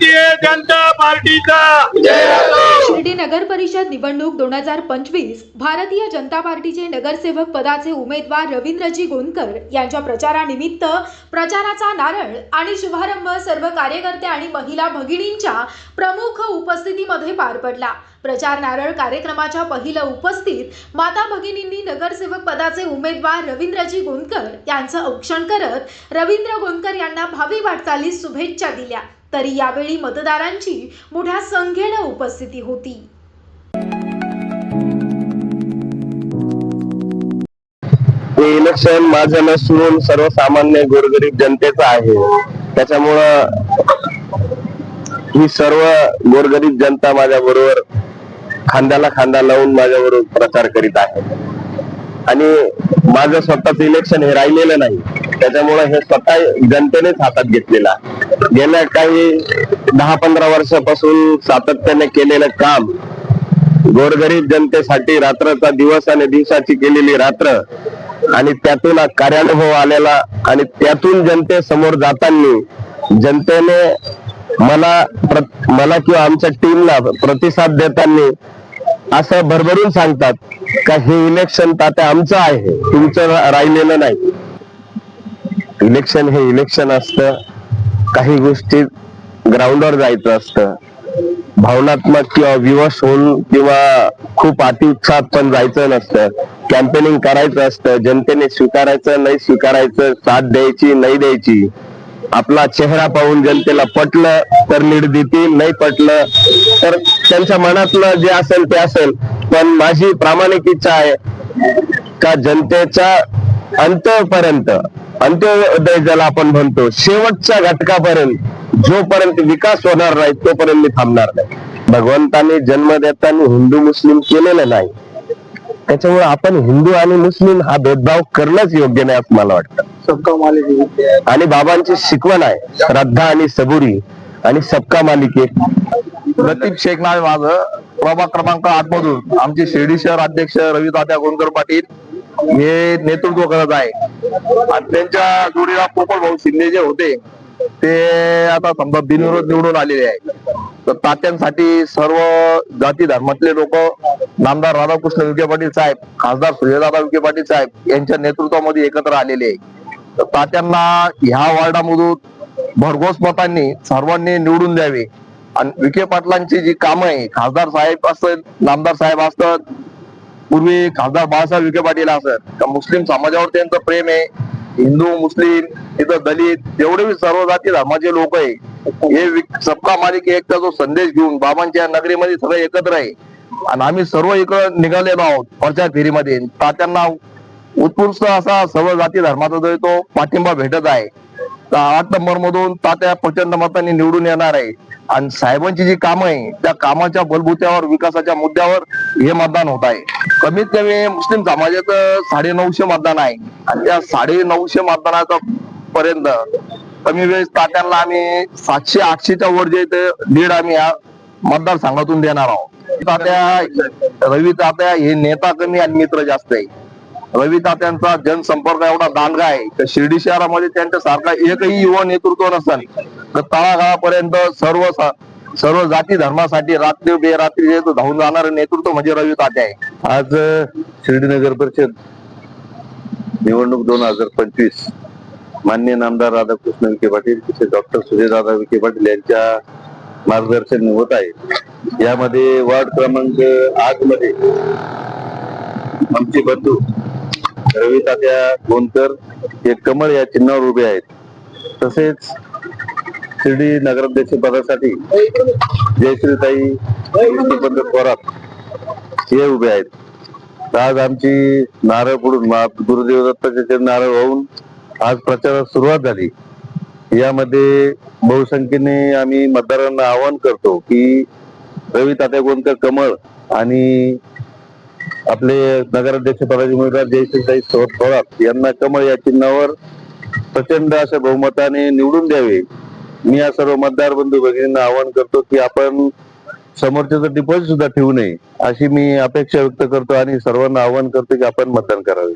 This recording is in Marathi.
भारतीय जनता पार्टीचा. शिर्डी नगर परिषद निवडणूक दोन हजार पंचवीस भारतीय जनता पार्टीचे नगरसेवक पदाचे उमेदवार रवींद्रजी गोंदकर यांच्या प्रचारानिमित्त प्रचाराचा नारळ आणि शुभारंभ सर्व कार्यकर्ते आणि महिला भगिनींच्या प्रमुख उपस्थितीमध्ये पार पडला. प्रचार नारळ कार्यक्रमाच्या पहिलं उपस्थित माता भगिनींनी नगरसेवक पदाचे उमेदवार रवींद्रजी गोंदकर यांचं औक्षण करत रवींद्र गोंदकर यांना भावी वाटचालीस शुभेच्छा दिल्या. तरी यावेळी मतदारांची मोठ्या संख्येनं उपस्थिती होती. हे इलेक्शन माझं नसून सर्वसामान्य गोरगरीब जनतेचं आहे. त्याच्यामुळं ही सर्व गोरगरीब जनता माझ्या बरोबर खांद्याला खांदा लावून माझ्या बरोबर प्रचार करीत आहे. आणि माझं स्वतःच इलेक्शन हे राहिलेलं नाही. त्याच्यामुळे हे स्वतः जनतेनेच हातात घेतलेलं गेल्या काही दहा पंधरा वर्षापासून सातत्याने केलेलं काम गोरगरीब जनतेसाठी रात्रचा दिवस आणि दिवसाची केलेली रात्र आणि त्यातून कार्यानुभव आलेला आणि त्यातून जनतेसमोर जाताना जनतेने मला मला किंवा आमच्या टीमला प्रतिसाद देताना असं भरभरून सांगतात का हे इलेक्शन तात्या आमचं आहे तुमचं राहिलेलं नाही. इलेक्शन हे इलेक्शन असतं. काही गोष्टी ग्राउंडवर जायचं असतं. भावनात्मक किंवा विवश होऊन किंवा खूप अतिउत्साहात पण जायचं नसतं. कॅम्पेनिंग करायचं असतं. जनतेने स्वीकारायचं नाही स्वीकारायचं साथ द्यायची नाही द्यायची. आपला चेहरा पाहून जनतेला पटलं तर लीड देतील नाही पटलं तर त्यांच्या मनातलं जे असेल ते असेल. पण माझी प्रामाणिक इच्छा आहे का जनतेच्या अंतपर्यंत अंत्योदय ज्याला आपण म्हणतो शेवटच्या घटकापर्यंत जोपर्यंत विकास होणार नाही तोपर्यंत मी थांबणार नाही. भगवंताने जन्म देताना हिंदू मुस्लिम केलेलं नाही. त्याच्यामुळे आपण हिंदू आणि मुस्लिम हा भेदभाव करणंच योग्य नाही असं मला वाटतं. आणि बाबांची शिकवण आहे श्रद्धा आणि सबुरी आणि सबका मालिक लतीफ शेख नाव माझं. प्रभाग क्रमांक आठ मधून आमचे शिर्डी शहर अध्यक्ष रवी तात्या गोंदकर पाटील हे नेतृत्व करत आहे. आणि त्यांच्या जोडीला पोपट भाऊ शिंदे जे होते ते आता समजा बिनविरोध निवडून आलेले आहे तर तात्यांसाठी सर्व जाती धर्मातले लोक नामदार राधाकृष्ण विखे पाटील साहेब खासदार सूर्यदादा विखे पाटील साहेब यांच्या नेतृत्वामध्ये एकत्र आलेले आहे तर तात्यांना ह्या वार्डामधून भरघोस मतांनी सर्वांनी निवडून द्यावे. आणि विखे पाटलांची जी कामं आहे खासदार साहेब असत नामदार साहेब असतात पूर्वी खासदार बाळासाहेब विखे पाटील असत. मुस्लिम समाजावर त्यांचं प्रेम आहे. हिंदू मुस्लिम तिथं दलित एवढे बी सर्व जाती धर्माचे लोक आहे. हे विक- सबका मालिक एकचा जो संदेश घेऊन बाबांच्या नगरीमध्ये सगळे एकत्र आहे. आणि आम्ही सर्व इकडं निघालेलो आहोत प्रचार फेरीमध्ये. तात्यांना उत्कृष्ट असा सर्व जाती धर्माचा जो तो पाठिंबा भेटत आहे. आठ नंबर मधून तात्या प्रचंड मतांनी निवडून येणार आहे. आणि साहेबांची जी कामं आहे त्या कामाच्या बलबुत्यावर विकासाच्या मुद्द्यावर हे मतदान होत आहे. कमीत कमी मुस्लिम समाजाचं साडे नऊशे मतदान आहे. आणि त्या साडे नऊशे मतदानाचा पर्यंत कमी वेळ तात्यांना आम्ही सातशे आठशेच्या वर जे ते लीड आम्ही या मतदारसंघातून देणार आहोत. तात्या रवी तात्या हे नेता कमी आणि मित्र जास्त आहे. रवी तात्यांचा जनसंपर्क एवढा दांडगा आहे. तर शिर्डी शहरामध्ये त्यांच्यासारखा एकही युवा नेतृत्व नसेल तर तळागाळापर्यंत सर्व सर्व जाती धर्मासाठी रात्री बेरात्री धावून जाणारं नेतृत्व म्हणजे रवी तात्या आहे. आज शिर्डी नगर परिषद निवडणूक दोन हजार पंचवीस. मान्य नामदार राधाकृष्ण विखे पाटील तसेच डॉक्टर सुजयदादा विखे पाटील यांच्या मार्गदर्शन होत आहे. यामध्ये वार्ड क्रमांक आठमध्ये आमचे बंधू रवी तात्या गोंदकर हे कमळ या चिन्हावर उभे आहेत. तसेच शिर्डी नगराध्यक्ष पदासाठी जयश्रीताई पंत थोरात हे उभे आहेत. आज आमची नारळ पुढून गुरुदेव दत्ताचे नारळ वाहून आज प्रचारात सुरुवात झाली. यामध्ये बहुसंख्येने आम्ही मतदारांना आवाहन करतो की रवी तात्या गोंदकर कमळ आणि आपले नगराध्यक्ष पदाचे उमेदवार जयसिंगताई थोरात यांना कमळ या चिन्हावर प्रचंड अशा बहुमताने निवडून द्यावे. मी या सर्व मतदार बंधू भगिनींना आवाहन करतो की आपण समोरच्याचं डिपॉझिट सुद्धा ठेवू नये अशी मी अपेक्षा व्यक्त करतो आणि सर्वांना आवाहन करतो की आपण मतदान करावे.